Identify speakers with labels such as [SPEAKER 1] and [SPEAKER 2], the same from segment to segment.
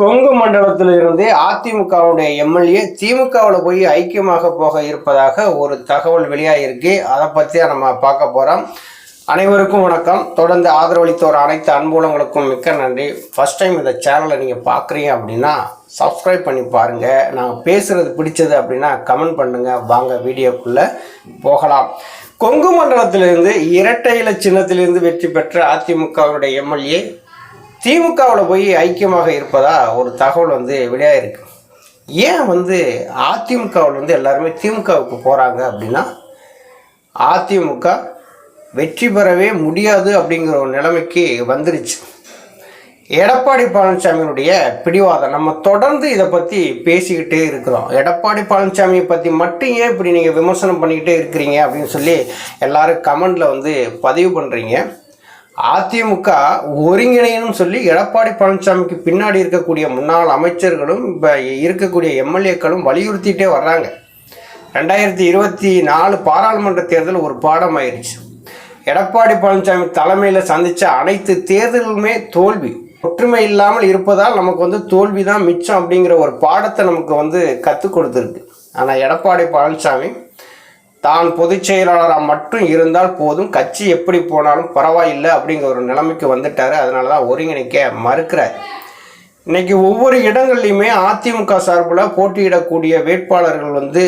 [SPEAKER 1] கொங்கு மண்டலத்தில் இருந்து அதிமுகவுடைய எம்எல்ஏ திமுகவில் போய் ஐக்கியமாக போக இருப்பதாக ஒரு தகவல் வெளியாகிருக்கு அதை பற்றி நம்ம பார்க்க போகிறோம் அனைவருக்கும் வணக்கம். தொடர்ந்து ஆதரவளித்தோர் அனைத்து அன்புலங்களுக்கும் மிக்க நன்றி. ஃபஸ்ட் டைம் இந்த சேனலை நீங்கள் பார்க்குறீங்க அப்படின்னா சப்ஸ்கிரைப் பண்ணி பாருங்கள் நாங்கள் பேசுகிறது பிடிச்சது அப்படின்னா கமெண்ட் பண்ணுங்கள் வாங்க வீடியோக்குள்ளே போகலாம். கொங்கு மண்டலத்திலிருந்து இரட்டை இல சின்னத்திலிருந்து வெற்றி பெற்ற அதிமுகவுடைய எம்எல்ஏ திமுகவில் போய் ஐக்கியமாக இருப்பதா ஒரு தகவல் வந்து வெளியாகிருக்கு ஏன் வந்து அதிமுகவில் வந்து எல்லாருமே திமுகவுக்கு போகிறாங்க அப்படின்னா அதிமுக வெற்றி பெறவே முடியாது அப்படிங்கிற ஒரு நிலைமைக்கு வந்துருச்சு. எடப்பாடி பழனிசாமியினுடைய பிடிவாதம் நம்ம தொடர்ந்து இதை பற்றி பேசிக்கிட்டே இருக்கிறோம். எடப்பாடி பழனிசாமியை பற்றி மட்டும் ஏன் இப்படி நீங்கள் விமர்சனம் பண்ணிக்கிட்டே இருக்கிறீங்க அப்படின்னு சொல்லி எல்லாரும் கமெண்டில் வந்து பதிவு பண்ணுறீங்க அதிமுக ஒருங்கிணைன்னு சொல்லி எடப்பாடி பழனிசாமிக்கு பின்னாடி இருக்கக்கூடிய முன்னாள் அமைச்சர்களும் இப்போ இருக்கக்கூடிய எம்எல்ஏக்களும் வலியுறுத்திட்டே வர்றாங்க. ரெண்டாயிரத்தி இருபத்தி நாலு பாராளுமன்ற தேர்தல் ஒரு பாடம் ஆயிடுச்சு எடப்பாடி பழனிசாமி தலைமையில் சந்தித்த அனைத்து தேர்தலுமே தோல்வி. ஒற்றுமை இல்லாமல் இருப்பதால் நமக்கு வந்து தோல்வி தான் மிச்சம் அப்படிங்கிற ஒரு பாடத்தை நமக்கு வந்து கற்றுக் கொடுத்துருக்கு. ஆனால் எடப்பாடி பழனிசாமி தான் பொதுச் செயலாளராக மட்டும் இருந்தால் போதும். கட்சி எப்படி போனாலும் பரவாயில்லை அப்படிங்கிற ஒரு நிலைமைக்கு வந்துட்டார். அதனால தான் ஒருங்கிணைக்க மறுக்கிறார். இன்றைக்கி ஒவ்வொரு இடங்கள்லையுமே அதிமுக சார்பில் போட்டியிடக்கூடிய வேட்பாளர்கள் வந்து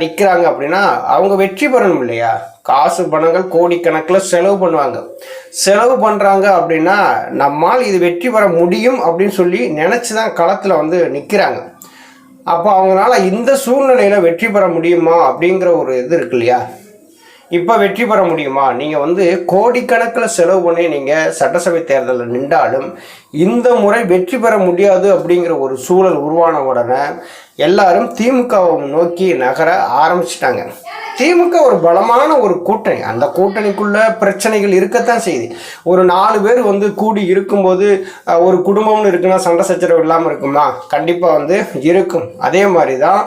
[SPEAKER 1] நிற்கிறாங்க அப்படின்னா அவங்க வெற்றி பெறணும் இல்லையா? காசு பணங்கள் கோடிக்கணக்கில் செலவு பண்ணுவாங்க. செலவு பண்ணுறாங்க அப்படின்னா நம்மால் இது வெற்றி பெற முடியும் அப்படின்னு சொல்லி நினச்சி தான் களத்தில் வந்து நிற்கிறாங்க அப்போ அவங்களால இந்த சூழ்நிலையில் வெற்றி பெற முடியுமா அப்படிங்கிற ஒரு இது இருக்கு இல்லையா? இப்போ வெற்றி பெற முடியுமா? நீங்கள் வந்து கோடிக்கணக்கில் செலவு பண்ணி நீங்கள் சட்டசபை தேர்தலில் நின்றாலும் இந்த முறை வெற்றி பெற முடியாது அப்படிங்கிற ஒரு சூழல் உருவான உடனே எல்லாரும் திமுகவை நோக்கி நகர ஆரம்பிச்சிட்டாங்க. திமுக ஒரு பலமான ஒரு கூட்டணி. அந்த கூட்டணிக்குள்ள பிரச்சனைகள் இருக்கத்தான் செய்யுது. ஒரு நாலு பேர் வந்து கூடி இருக்கும்போது ஒரு குடும்பம்னு இருக்குன்னா சண்டை சச்சரவு இல்லாமல் இருக்குமா கண்டிப்பாக வந்து இருக்கும். அதே மாதிரி தான்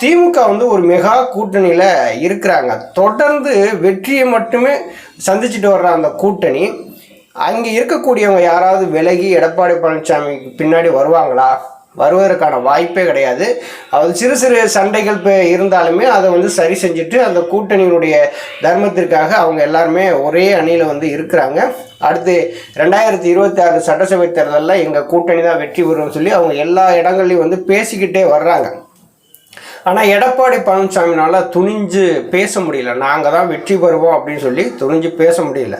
[SPEAKER 1] திமுக வந்து ஒரு மெகா கூட்டணியில் இருக்கிறாங்க. தொடர்ந்து வெற்றியை மட்டுமே சந்திச்சுட்டு வர்ற அந்த கூட்டணி அங்கே இருக்கக்கூடியவங்க யாராவது விலகி எடப்பாடி பழனிசாமிக்கு பின்னாடி வருவாங்களா? வருவதற்கான வாய்ப்பே கிடையாது. அது சிறு சிறு சண்டைகள் இப்போ இருந்தாலுமே அதை வந்து சரி செஞ்சுட்டு அந்த கூட்டணியினுடைய தர்மத்திற்காக அவங்க எல்லாருமே ஒரே அணியில் வந்து இருக்கிறாங்க. அடுத்து ரெண்டாயிரத்தி இருபத்தி ஆறு சட்டசபை தேர்தலில் எங்கள் கூட்டணி தான் வெற்றி பெறும்னு சொல்லி அவங்க எல்லா இடங்கள்லையும் வந்து பேசிக்கிட்டே வர்றாங்க. ஆனால் எடப்பாடி பழனிசாமினால் துணிஞ்சு பேச முடியல. நாங்கள் தான் வெற்றி பெறுவோம் அப்படின்னு சொல்லி துணிஞ்சு பேச முடியல.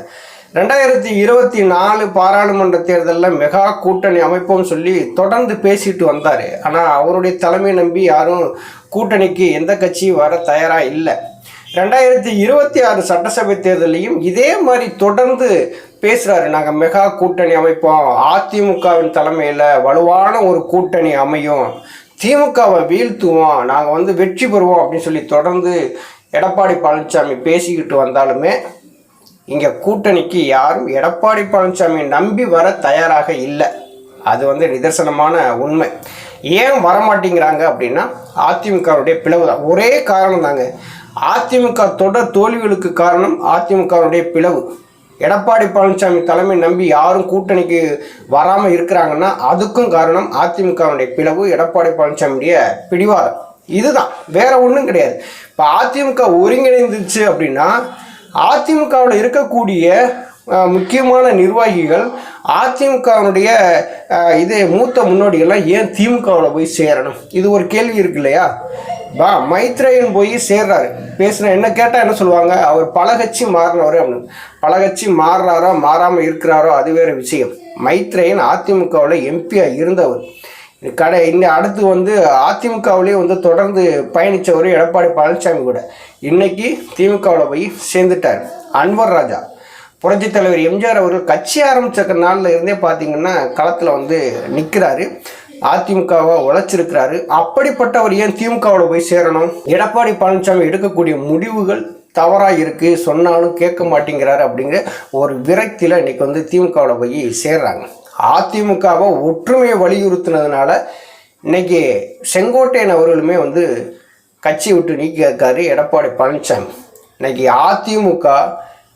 [SPEAKER 1] ரெண்டாயிரத்தி இருபத்தி நாலு பாராளுமன்ற தேர்தலில் மெகா கூட்டணி அமைப்போம் சொல்லி தொடர்ந்து பேசிட்டு வந்தார். ஆனால் அவருடைய தலைமை நம்பி யாரும் கூட்டணிக்கு எந்த கட்சியும் வர தயாராக இல்லை. ரெண்டாயிரத்தி இருபத்தி ஆறு சட்டசபை தேர்தலையும் இதே மாதிரி தொடர்ந்து பேசுகிறாரு நாங்கள் மெகா கூட்டணி அமைப்போம். அதிமுகவின் தலைமையில் வலுவான ஒரு கூட்டணி அமையும். திமுகவை வீழ்த்துவோம். நாங்கள் வந்து வெற்றி பெறுவோம் அப்படின்னு சொல்லி தொடர்ந்து எடப்பாடி பழனிசாமி பேசிக்கிட்டு வந்தாலுமே இங்கே கூட்டணிக்கு யாரும் எடப்பாடி பழனிசாமியை நம்பி வர தயாராக இல்லை. அது வந்து நிதர்சனமான உண்மை. ஏன் வரமாட்டேங்கிறாங்க அப்படின்னா அதிமுகவுடைய பிளவு தான். ஒரே காரணம் தாங்க. அதிமுக தொடர் தோல்விகளுக்கு காரணம் அதிமுகவுடைய பிளவு. எடப்பாடி பழனிசாமி தலைமை நம்பி யாரும் கூட்டணிக்கு வராமல் இருக்கிறாங்கன்னா அதுக்கும் காரணம் அதிமுகவுடைய பிளவு எடப்பாடி பழனிசாமியுடைய பிடிவாதம். இதுதான். வேற ஒன்றும் கிடையாது. இப்போ அதிமுக ஒருங்கிணைந்துச்சு அப்படின்னா அதிமுகவில் இருக்கக்கூடிய முக்கியமான நிர்வாகிகள் அதிமுகவினுடைய இது மூத்த முன்னோடிகள்லாம் ஏன் திமுகவில் போய் சேரணும்? இது ஒரு கேள்வி இருக்கு இல்லையா? வா மைத்ரேயன் போய் சேர்றாரு. பேசுன என்ன கேட்டால் என்ன சொல்லுவாங்க? அவர் பலகச்சி மாறினவர் அப்படின்னு. பலகச்சி மாறுறாரோ மாறாமல் இருக்கிறாரோ அது வேறு விஷயம். மைத்ரேயன் அதிமுகவில் எம்பியாக இருந்தவர். கடை இன்னும் அடுத்து வந்து அதிமுகவிலேயே வந்து தொடர்ந்து பயணித்தவர் எடப்பாடி பழனிசாமி கூட. இன்னைக்கு திமுகவில் போய் சேர்ந்துட்டார். அன்வர் ராஜா. புரட்சித் தலைவர் எம்ஜிஆர் அவர்கள் கட்சி ஆரம்பிச்ச நாளில் இருந்தே பார்த்தீங்கன்னா களத்தில் வந்து நிற்கிறாரு அதிமுகவை உழைச்சிருக்கிறாரு. அப்படிப்பட்டவர் ஏன் திமுகவில் போய் சேரணும்? எடப்பாடி பழனிசாமி எடுக்கக்கூடிய முடிவுகள் தவறாக இருக்குது சொன்னாலும் கேட்க மாட்டேங்கிறாரு அப்படிங்கிற ஒரு விரக்தியில் இன்றைக்கி வந்து திமுகவில் போய் சேர்றாங்க. அதிமுகவை ஒற்றுமையை வலியுறுத்தினதுனால இன்னைக்கு செங்கோட்டையன் அவர்களுமே வந்து கட்சி விட்டு நீக்கியிருக்காரு எடப்பாடி பழனிசாமி. இன்னைக்கு அதிமுக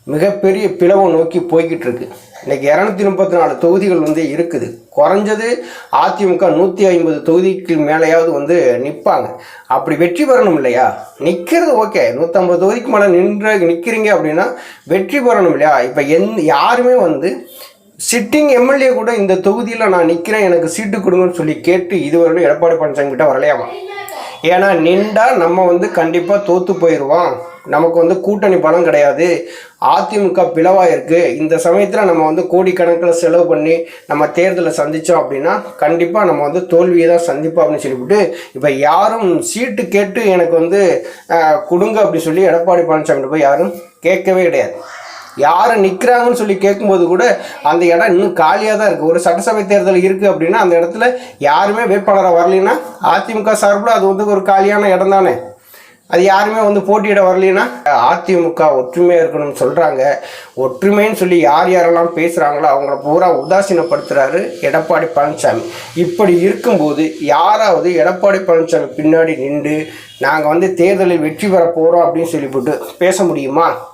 [SPEAKER 1] மிகப்பெரிய பிளவை நோக்கி போய்கிட்டு இருக்கு. இன்னைக்கு இரநூத்தி முப்பத்தி நாலு தொகுதிகள் வந்து இருக்குது. குறைஞ்சது அதிமுக நூற்றி ஐம்பது தொகுதிக்கு மேலேயாவது வந்து நிற்பாங்க அப்படி வெற்றி பெறணும் இல்லையா? நிற்கிறது ஓகே. நூற்றம்பது தொகுதிக்கு மேலே நின்ற நிற்கிறீங்க அப்படின்னா வெற்றி பெறணும் இல்லையா? இப்போ எந் யாருமே வந்து சிட்டிங் எம்எல்ஏ கூட இந்த தொகுதியில் நான் நிற்கிறேன் எனக்கு சீட்டு கொடுங்கன்னு சொல்லி கேட்டு இதுவரையிலும் எடப்பாடி பழனிசாமி கிட்ட வரலையாமா? ஏன்னா நின்றா நம்ம வந்து கண்டிப்பாக தோற்று போயிடுவோம் நமக்கு வந்து கூட்டணி பலம் கிடையாது. அதிமுக பிளவாக இருக்குது இந்த சமயத்தில் நம்ம வந்து கோடிக்கணக்கில் செலவு பண்ணி நம்ம தேர்தலை சந்தித்தோம் அப்படின்னா கண்டிப்பாக நம்ம வந்து தோல்வியை தான் சந்திப்போம் அப்படின்னு சொல்லிவிட்டு இப்போ யாரும் சீட்டு கேட்டு எனக்கு வந்து கொடுங்க அப்படின்னு சொல்லி எடப்பாடி பழனிசாமி போய் யாரும் கேட்கவே கிடையாது. யார் நிற்கிறாங்கன்னு சொல்லி கேட்கும்போது கூட அந்த இடம் இன்னும் காலியாக தான் இருக்குது ஒரு சட்டசபை தேர்தல் இருக்குது அப்படின்னா அந்த இடத்துல யாருமே வேட்பாளராக வரலைன்னா அதிமுக சார்பில் அது வந்து ஒரு காலியான இடம் தானே. அது யாருமே வந்து போட்டியிட வரலைன்னா அதிமுக ஒற்றுமையாக இருக்கணும்னு சொல்கிறாங்க ஒற்றுமைன்னு சொல்லி யார் யாரெல்லாம் பேசுகிறாங்களோ அவங்கள பூரா உதாசீனப்படுத்துகிறாரு எடப்பாடி பழனிசாமி. இப்படி இருக்கும்போது யாராவது எடப்பாடி பழனிசாமி பின்னாடி நின்று நாங்கள் வந்து தேர்தலில் வெற்றி பெற போகிறோம் அப்படின்னு சொல்லிவிட்டு பேச முடியுமா?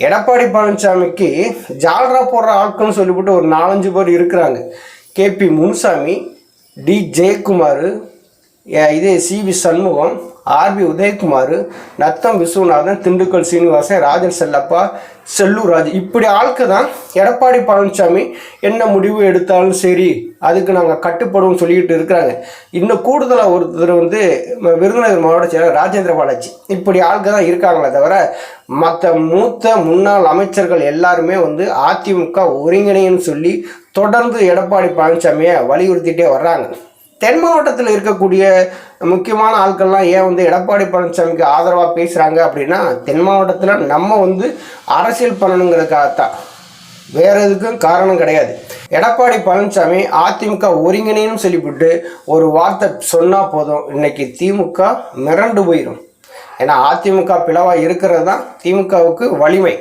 [SPEAKER 1] எடப்பாடி பழனிசாமிக்கு ஜால்ரா போடுற ஆட்கள்னு சொல்லிவிட்டு ஒரு நாலஞ்சு பேர் இருக்கிறாங்க. K P Munusamy D Jayakumar ஏ- இது C V Shanmugam R P Udhayakumar Natham Viswanathan Dindigul Srinivasan Rajan Chellappa Sellur Raj இப்படி ஆட்கள் தான் எடப்பாடி பழனிசாமி என்ன முடிவு எடுத்தாலும் சரி அதுக்கு நாங்கள் கட்டுப்படுவோம் சொல்லிக்கிட்டு இருக்கிறாங்க. இன்னும் கூடுதலாக ஒருத்தர் வந்து விருதுநகர் மாவட்ட செயலர் ராஜேந்திர பாலாஜி. இப்படி ஆட்கள் தான் இருக்காங்களே தவிர மற்ற மூத்த முன்னாள் அமைச்சர்கள் எல்லாருமே வந்து அதிமுக ஒருங்கிணைன்னு சொல்லி தொடர்ந்து எடப்பாடி பழனிசாமியை வலியுறுத்திட்டே வர்றாங்க. தென் மாவட்டத்தில் இருக்கக்கூடிய முக்கியமான ஆட்கள்லாம் ஏன் வந்து எடப்பாடி பழனிசாமிக்கு ஆதரவாக பேசுகிறாங்க அப்படின்னா தென் மாவட்டத்தில் நம்ம வந்து அரசியல் பண்ணணுங்கிறதுக்காகத்தான். வேறு எதுக்கும் காரணம் கிடையாது. எடப்பாடி பழனிசாமி அதிமுக ஒருங்கிணைன்னு சொல்லிவிட்டு ஒரு வார்த்தை சொன்னால் போதும் இன்னைக்கு திமுக மிரண்டு போயிடும் ஏன்னா அதிமுக பிளவாக இருக்கிறது தான் திமுகவுக்கு வலிமை.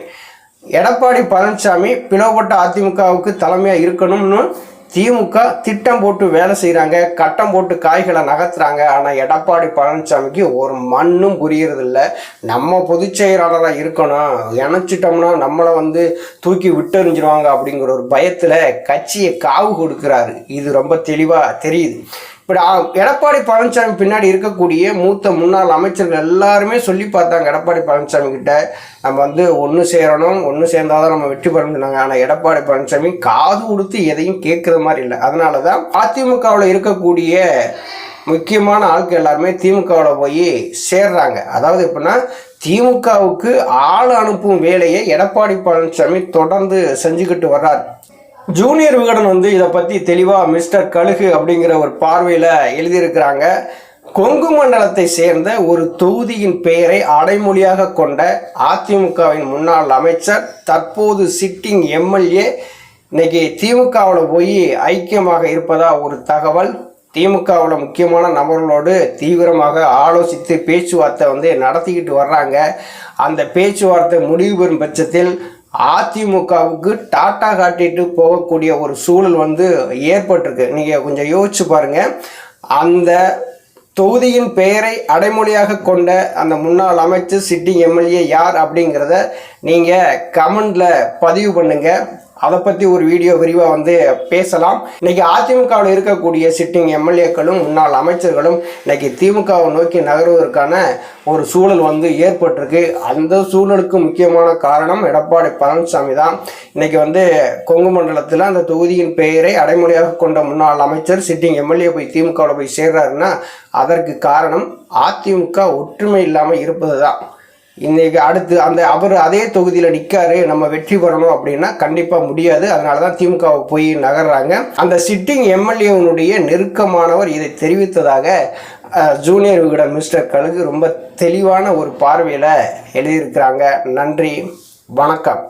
[SPEAKER 1] எடப்பாடி பழனிசாமி பிளவுபட்ட அதிமுகவுக்கு தலைமையாக இருக்கணும்னு திமுக திட்டம் போட்டு வேலை செய்கிறாங்க கட்டம் போட்டு காய்களை நகர்த்துறாங்க. ஆனால் எடப்பாடி பழனிசாமிக்கு ஒரு மண்ணும் புரியறதில்ல. நம்ம பொதுச் செயலாளராக இருக்கணும். இணைச்சிட்டோம்னா நம்மளை வந்து தூக்கி விட்டெறிஞ்சிருவாங்க அப்படிங்கிற ஒரு பயத்தில் கட்சியை காவு கொடுக்குறாரு. இது ரொம்ப தெளிவாக தெரியுது. இப்படி ஆ- எடப்பாடி பழனிசாமி பின்னாடி இருக்கக்கூடிய மூத்த முன்னாள் அமைச்சர்கள் எல்லாருமே சொல்லி பார்த்தாங்க எடப்பாடி பழனிசாமி கிட்ட. நம்ம வந்து ஒன்று சேரணும் ஒன்று சேர்ந்தாதான் நம்ம வெற்றி பெறணும் சொன்னாங்க. ஆனால் எடப்பாடி பழனிசாமி காது கொடுத்து எதையும் கேட்குற மாதிரி இல்லை. அதனால தான் அதிமுகவில் இருக்கக்கூடிய முக்கியமான ஆட்கள் எல்லாருமே திமுகவில் போய் சேர்றாங்க. அதாவது எப்படின்னா திமுகவுக்கு ஆள் அனுப்பும் வேலையை எடப்பாடி பழனிசாமி தொடர்ந்து செஞ்சுக்கிட்டு வர்றார். ஜூனியர் விகடன் வந்து இதை பற்றி தெளிவாக மிஸ்டர் கழுகு அப்படிங்கிற ஒரு பார்வையில் எழுதியிருக்கிறாங்க. கொங்கு மண்டலத்தை சேர்ந்த ஒரு தொகுதியின் பெயரை அடைமொழியாக கொண்ட அதிமுகவின் முன்னாள் அமைச்சர் தற்போது சிட்டிங் எம்எல்ஏ இன்னைக்கு திமுகவில் போய் ஐக்கியமாக இருப்பதா ஒரு தகவல். திமுகவில் முக்கியமான நபர்களோடு தீவிரமாக ஆலோசித்து பேச்சுவார்த்தை வந்து நடத்திக்கிட்டு வர்றாங்க. அந்த பேச்சுவார்த்தை முடிவு பெறும் பட்சத்தில் அதிமுகவுக்கு டாட்டா காட்டிட்டு போகக்கூடிய ஒரு சூழல் வந்து ஏற்பட்டிருக்கு. நீங்கள் கொஞ்சம் யோசிச்சு பாருங்கள் அந்த தொகுதியின் பெயரை அடைமொழியாக கொண்ட அந்த முன்னாள் அமைச்சர் சிட்டிங் எம்எல்ஏ யார் அப்படிங்கிறத நீங்கள் கமெண்டில் பதிவு பண்ணுங்கள் அதை பற்றி ஒரு வீடியோ விரிவாக வந்து பேசலாம். இன்னைக்கு அதிமுகவில் இருக்கக்கூடிய சிட்டிங் எம்எல்ஏக்களும் முன்னாள் அமைச்சர்களும் இன்னைக்கு திமுகவை நோக்கி நகருவதற்கான ஒரு சூழல் வந்து ஏற்பட்டிருக்கு. அந்த சூழலுக்கு முக்கியமான காரணம் எடப்பாடி பழனிசாமி தான். இன்னைக்கு வந்து கொங்கு மண்டலத்தில் அந்த தொகுதியின் பெயரை அடைமொழியாக கொண்ட முன்னாள் அமைச்சர் சிட்டிங் எம்எல்ஏ போய் திமுகவில் போய் சேர்றாருன்னா அதற்கு காரணம் அதிமுக ஒற்றுமை இல்லாமல் இருப்பது தான் இன்னைக்கு அடுத்து அந்த அவர் அதே தொகுதியில் நிற்காரு நம்ம வெற்றி பெறணும் அப்படின்னா கண்டிப்பாக முடியாது. அதனால தான் திமுகவை போய் நகர்றாங்க. அந்த சிட்டிங் எம்எல்ஏனுடைய நெருக்கமானவர் இதை தெரிவித்ததாக ஜூனியர் விகடன் மிஸ்டர் கழுகு ரொம்ப தெளிவான ஒரு பார்வையில் எழுதியிருக்கிறாங்க. நன்றி வணக்கம்.